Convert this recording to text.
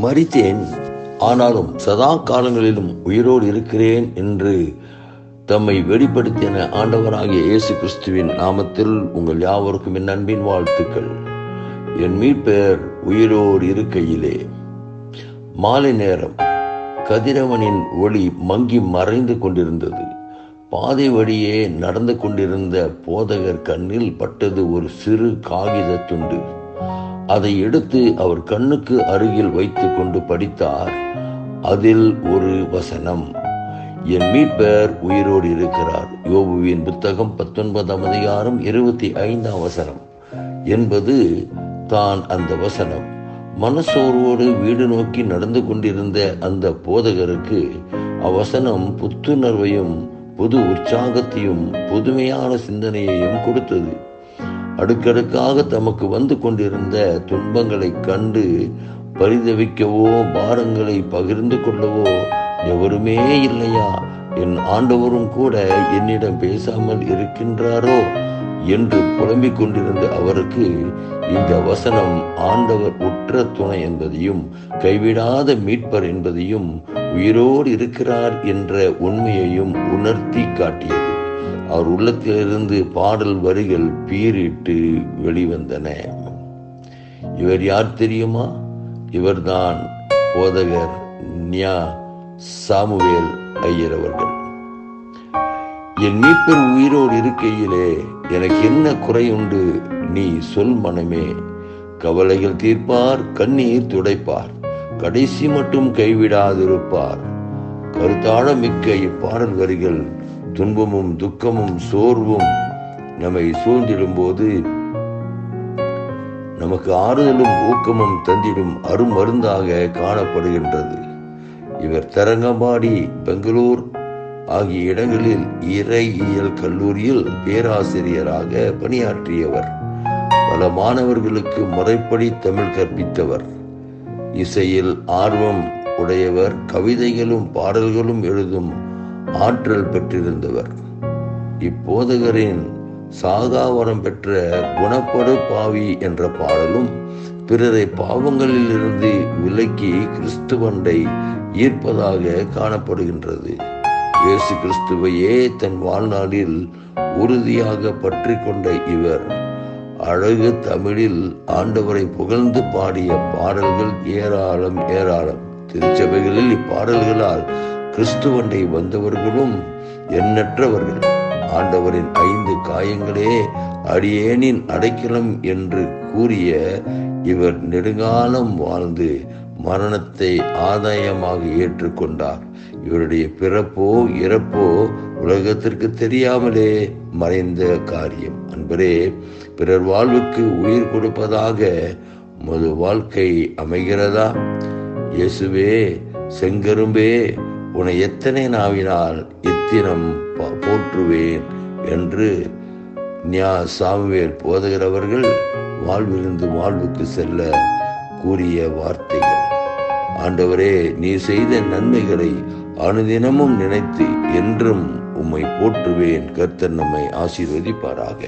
மறித்தேன். ஆனாலும் சதா காலங்களிலும் உயிரோடு இருக்கிறேன் என்று தம்மை வெளிப்படுத்தின ஆண்டவராகிய இயேசு கிறிஸ்துவின் நாமத்தில் உங்கள் யாவருக்கும் என் அன்பின் வாழ்த்துக்கள். என் மீட்பெயர் உயிரோடு இருக்கையிலே. மாலை நேரம் கதிரவனின் ஒளி மங்கி மறைந்து கொண்டிருந்தது. பாதை வழியே நடந்து கொண்டிருந்த போதகர் கண்ணில் பட்டது ஒரு சிறு காகித துண்டு அதை எடுத்து அவர் கண்ணுக்கு அருகில் வைத்துக் கொண்டு படித்தார் அதில் ஒரு வசனம். என் மீட்பர் உயிரோடு இருக்கிறார். யோபுவின் புத்தகம் பத்தொன்பதாம் அதிகாரம் இருபத்தி ஐந்தாம் வசனம். என்பது தான் அந்த வசனம். மனசோர்வோடு வீடு நோக்கி நடந்து கொண்டிருந்த அந்த போதகருக்கு அவ்வசனம் புத்துணர்வையும் புது உற்சாகத்தையும் புதுமையான சிந்தனையையும் கொடுத்தது. அடுக்கடுக்காக தமக்கு வந்து கொண்டிருந்த துன்பங்களை கண்டு பரிதவிக்கவோ பாரங்களை பகிர்ந்து கொள்ளவோ எவருமே இல்லையா? என் ஆண்டவரும் கூட என்னிடம் பேசாமல் இருக்கின்றாரோ? என்று புலம்பிக் கொண்டிருந்த அவருக்கு இந்த வசனம் ஆண்டவர் உற்ற துணை என்பதையும் கைவிடாத மீட்பர் என்பதையும் உயிரோடு இருக்கிறார் என்ற உண்மையையும் உணர்த்தி காட்டியது. அவர் உள்ளத்திலிருந்து பாடல் வரிகள் பீரிட்டு வெளிவந்தன. இவர் யார் தெரியுமா? இவர்தான் போதகர் ஞா. சாமுவேல் ஐயர் அவர்கள். என் மீட்பர் உயிரோடு இருக்கையிலே எனக்கு என்ன குறை உண்டு? நீ சொல் மனமே. கவலைகள் தீர்ப்பார் கண்ணீர் துடைப்பார். கடைசி மட்டும் கைவிடாதிருப்பார். கருத்தாழ மிக்க இப்பாடல் வரிகள் துன்பமும் துக்கமும் சோர்வும் நம்மை சூழ்ந்திடும் போது நமக்கு ஆறுதலும் ஊக்கமும் தந்திடும் அருமருந்தாக காணப்படுகின்றது. இவர் தரங்கம்பாடி பெங்களூர் ஆகிய இடங்களில் இறையியல் கல்லூரியில் பேராசிரியராக பணியாற்றியவர். பல மாணவர்களுக்கு முறைப்படி தமிழ் கற்பித்தவர். இசையில் ஆர்வம் உடையவர் கவிதைகளும் பாடல்களும் எழுதும் ஆற்றல் பெற்றிருந்தவர். இப்போதகரின் சாகாவரம் பெற்ற குணப்படு பாவி என்ற பாடலும் பிறரை பாவங்களில் இருந்து விலக்கி கிறிஸ்துவண்டை ஈர்ப்பதாக காணப்படுகின்றது. இயேசு கிறிஸ்துவையே தன் வாழ்நாளில் உறுதியாக பற்றி கொண்ட இவர். அழகு தமிழில் ஆண்டவரை புகழ்ந்து பாடிய பாடல்கள் ஏராளம் ஏராளம். திருச்சபைகளில் இப்பாடல்களால் கிறிஸ்துவண்டை வந்தவர்களும் எண்ணற்றவர்கள். ஆண்டவரின் ஐந்து காயங்களே அடியேனின் அடைக்கலம் என்று கூறிய இவர் நெடுங்காலம் வாழ்ந்து மரணத்தை ஆதாயமாக ஏற்றுக்கொண்டார். இவருடைய பிறப்போ இறப்போ உலகத்திற்கு தெரியாமலே மறைந்த காரியம். அன்பரே பிறர் வாழ்வுக்கு உயிர் கொடுப்பதாக மது வாழ்க்கை அமைகிறதா? இயேசுவே செங்கரும்பே உன்னை எத்தனை நாவினால் இத்தினம் போற்றுவேன் என்று ஞா சாமுவேல் போதகிறவர்கள் வாழ்விலிருந்து வாழ்வுக்கு செல்ல கூறிய வார்த்தைகள். ஆண்டவரே நீ செய்த நன்மைகளை அனுதினமும் நினைத்து என்றும் உம்மை போற்றுவேன். கர்த்தர் நம்மை ஆசீர்வதிப்பாராக.